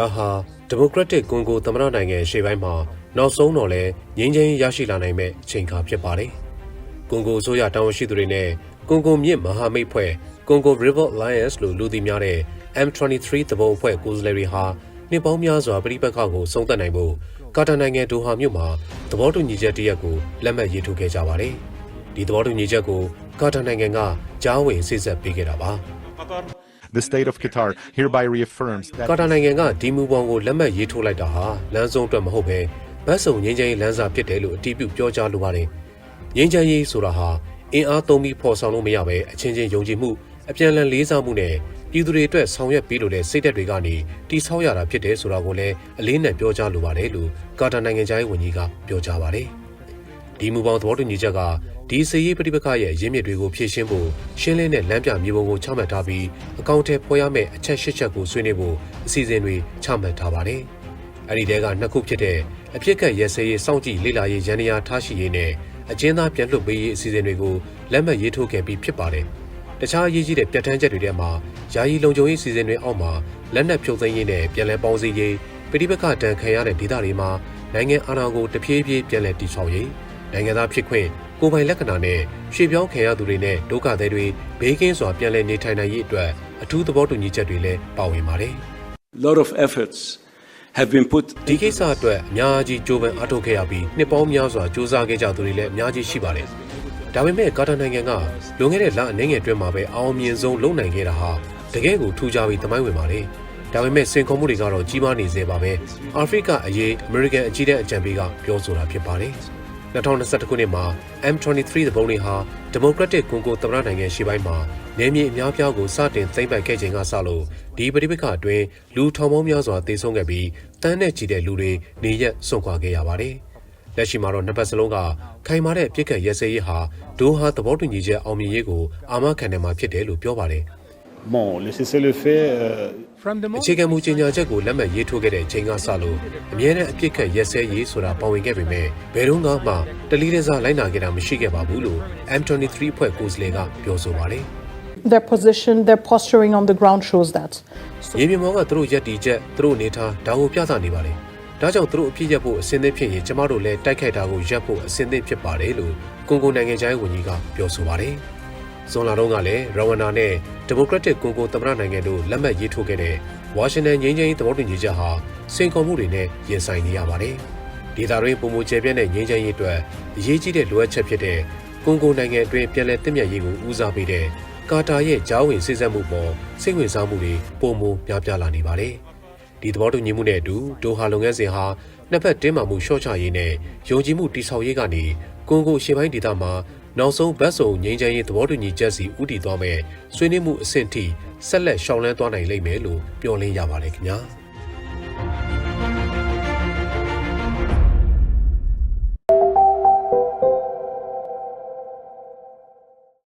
ဒါဟာဒီမိုကရက်တစ်ကွန်ဂိုသမ္မတနိုင်ငံရှေ့ပိုင်းမှာနောက်ဆုံးတော့လဲငြိမ်းချမ်းရေးရရှိလာနိုင်မဲ့အချိန်အခါဖြစ်ပါတယ်။ကွန်ဂိုအစိုးရတာဝန်ရှိသူတွေနဲ့ကွန်ဂိုမြစ်မဟာမိတ်ဖွဲ့ Congo River Alliance လို့လူသိများတဲ့ M23 သဘောအဖွဲ့ကိုယ်စားလှယ်တွေဟာနှစ်ပေါင်းများစွာပြည်ပခါကိုစုံသက်နိုင်ဖို့ကာတာနိုင်ငံဒိုဟာမြို့မှာသဘောတူညီချက်တရက်ကိုလက်မှတ်ရေးထိုးခဲ့ကြပါတယ်။ဒီသဘောတူညီချက်ကိုကာတာနိုင်ငံကကြားဝင်စိစက်ပေးခဲ့တာပါ။ The state of Qatar hereby reaffirms that ကာတာနိုင်ငံကဒီမူပေါင်းကိုလက်မှတ်ရေးထိုးလိုက်တာဟာလမ်းဆုံးအတွက်မဟုတ်ပဲဗတ်စုံငင်းချမ်းရေးလမ်းစာဖြစ်တယ်လို့အတည်ပြုပြောကြားလိုပါတယ်။ငင်းချမ်းရေးဆိုတာဟာအင်အားသုံးပြီးဖော်ဆောင်လို့မရပဲအချင်းချင်းယုံကြည်မှုအပြန်အလှန်လေးစားမှုနဲ့ပြည်သူတွေအတွက်ဆောင်ရွက်ပေးလို့တဲ့စိတ်သက်တွေကနေတိဆောက်ရတာဖြစ်တယ်ဆိုတာကိုလည်းအလေးနက်ပြောကြားလိုပါတယ်လို့ကာတာနိုင်ငံသားရေးဝန်ကြီးကပြောကြားပါတယ်။ ဒီမူပေါင်းသဘောတူညီချက်ကဒီစည်ရေးပဋိပက္ခရဲ့ရင်းမြစ်တွေကိုဖြည့်ရှင်းဖို့ရှင်းလင်းတဲ့လမ်းပြမြေပုံကိုချမှတ်ထားပြီးအကောင့်ထဲဖော်ရမယ့်အချက်၈ချက်ကိုဆွေးနွေးဖို့အစီအစဉ်တွေချမှတ်ထားပါတယ်။အဲဒီတဲကနှစ်ခုဖြစ်တဲ့အဖြစ်ကတ်ရဲစဲရေးစောင့်ကြည့်လေ့လာရေးရန်ရာထားရှိရေးနဲ့အကျဉ်းသားပြန်လွှတ်ပေးရေးအစီအစဉ်တွေကိုလက်မှတ်ရေးထိုးခဲ့ပြီးဖြစ်ပါတယ်။တခြားအရေးကြီးတဲ့ပြဋ္ဌာန်းချက်တွေထဲမှာယာယီလုံခြုံရေးစီစဉ်တွေအောက်မှာလက်နက်ဖြုတ်သိမ်းရေးနဲ့ပြည်လဲပေါင်းစည်းရေးပြည်ပခတန်ခံရတဲ့ဒေသတွေမှာနိုင်ငံအာဏာကိုတဖြည်းဖြည်းပြန်လည်တည်ဆောက်ရေး နိုင်ငံသားဖြစ်ခွင့်ကိုယ်ပိုင်လက္ခဏာနဲ့ရွှေ့ပြောင်းခံရသူတွေနဲ့ဒုက္ခသည်တွေဘေးကင်းစွာပြန်လည်နေထိုင်နိုင်ရေးအတွက်အထူးသဘောတူညီချက်တွေလည်းပါဝင်ပါတယ် lot of efforts have been put ဒီကိစ္စအတွက်အများကြီးကြိုးပမ်းအားထုတ်ခဲ့ရပြီးနှစ်ပေါင်းများစွာစူးစမ်းခဲ့ကြသူတွေလည်းအများကြီးရှိပါတယ်။ဒါပေမဲ့ကာတာနိုင်ငံကလွန်ခဲ့တဲ့လအနေငယ်အတွင်းမှာပဲအောင်မြင်ဆုံးလုပ်နိုင်ခဲ့တာဟာတကယ်ကိုထူးခြားပြီးသမိုင်းဝင်ပါလေ။ဒါပေမဲ့စင်ခုံမှုတွေကတော့ကြီးမားနေသေးပါပဲ။အာဖရိကအရေးအမေရိကန်အကြီးတဲ့အကြံပေးကပြောဆိုတာဖြစ်ပါတယ်။ 2021ခုနှစ်မှာ M23 သဘုံတွေဟာဒီမိုကရက်တစ်ကွန်ဂိုသမ္မတနိုင်ငံရှေ့ပိုင်းမှာနေမြေအများပြားကိုစတင်သိမ်းပိုက်ခဲ့ခြင်းကစလို့ဒီပဋိပက္ခအတွင်းလူထောင်ပေါင်းများစွာသေဆုံးခဲ့ပြီးတန်းနဲ့ချီတဲ့လူတွေနေရက်စွန့်ခွာခဲ့ရပါတယ်။လက်ရှိမှာတော့နှစ်ပတ်စလုံးကခိုင်မာတဲ့ပြစ်ခတ်ရဲစဲရေးဟာဒိုဟာသဘောတူညီချက်အောင်မြင်ရေးကိုအာမခံနိုင်မှာဖြစ်တယ်လို့ပြောပါတယ်။ bon le cessez-le-feu euh, From the အခြေခံမူကြေညာချက်ကိုလက်မှတ်ရေးထိုးခဲ့တဲ့အချိန်ကစလို့အမြဲတမ်းအပြစ်ခတ်ရက်စဲရေးဆိုတာပါဝင်ခဲ့ပေမဲ့ဘယ်တော့မှတလီတစားလိုက်နာခဲ့တာမရှိခဲ့ပါဘူးလို့ M23 အဖွဲ့ကိုယ်စားလှယ်ကပြောဆိုပါတယ် Their position, their posturing on the ground shows that. ။ရေပြင်မောင်ကသူတို့ရက်တီချက်သူတို့အနေထားဒါကိုပြသနေပါတယ်။ဒါကြောင့်သူတို့အပြစ်ရက်ဖို့အစင်းသင့်ဖြစ်ရင်ကျမတို့လည်းတိုက်ခိုက်တာကိုရပ်ဖို့အစင်းသင့်ဖြစ်ပါတယ်လို့ကွန်ဂိုနိုင်ငံခြားရေးဝန်ကြီးကပြောဆိုပါတယ်။ ဇွန်လတုန်းကလည်းရဝန္နာနဲ့ဒီမိုကရက်တစ်ကွန်ဂိုသမ္မတနိုင်ငံတို့လက်မှတ်ရေးထိုးခဲ့တဲ့ဝါရှင်တန်ငြိမ်းချမ်းရေးသဘောတူညီချက်ဟာစင်ကုန်မှုတွေနဲ့ရင်ဆိုင်နေရပါတယ်။ဒေသတွင်းပုံမူကျပြန့်တဲ့ငြိမ်းချမ်းရေးအတွက်အရေးကြီးတဲ့လိုအပ်ချက်ဖြစ်တဲ့ကွန်ဂိုနိုင်ငံအတွင်းပြည်လဲတင့်မြတ်ရေးကိုဦးစားပေးတဲ့ကာတာရဲ့ဂျားဝင်စိစက်မှုပေါ်စိတ်ဝင်စားမှုတွေပုံမများပြားလာနေပါတယ်။ဒီသဘောတူညီမှုနဲ့အတူဒိုဟာလုပ်ငန်းစဉ်ဟာနှစ်ဖက်တင်းမာမှုလျှော့ချရေးနဲ့ယုံကြည်မှုတိဆောက်ရေးကနေကွန်ဂိုရှေ့ပိုင်းဒေသမှာ နောက်ဆုံးဗတ်စုံငြိမ်းချမ်းရေးသဘောတူညီချက်စီဥတည်သွားမဲ့ဆွေးနွေးမှုအဆင့်ထိဆက်လက်ရှောင်လန်းသွားနိုင်လိမ့်မယ်လို့ပြောလင်းရပါတယ်ခင်ဗျာ။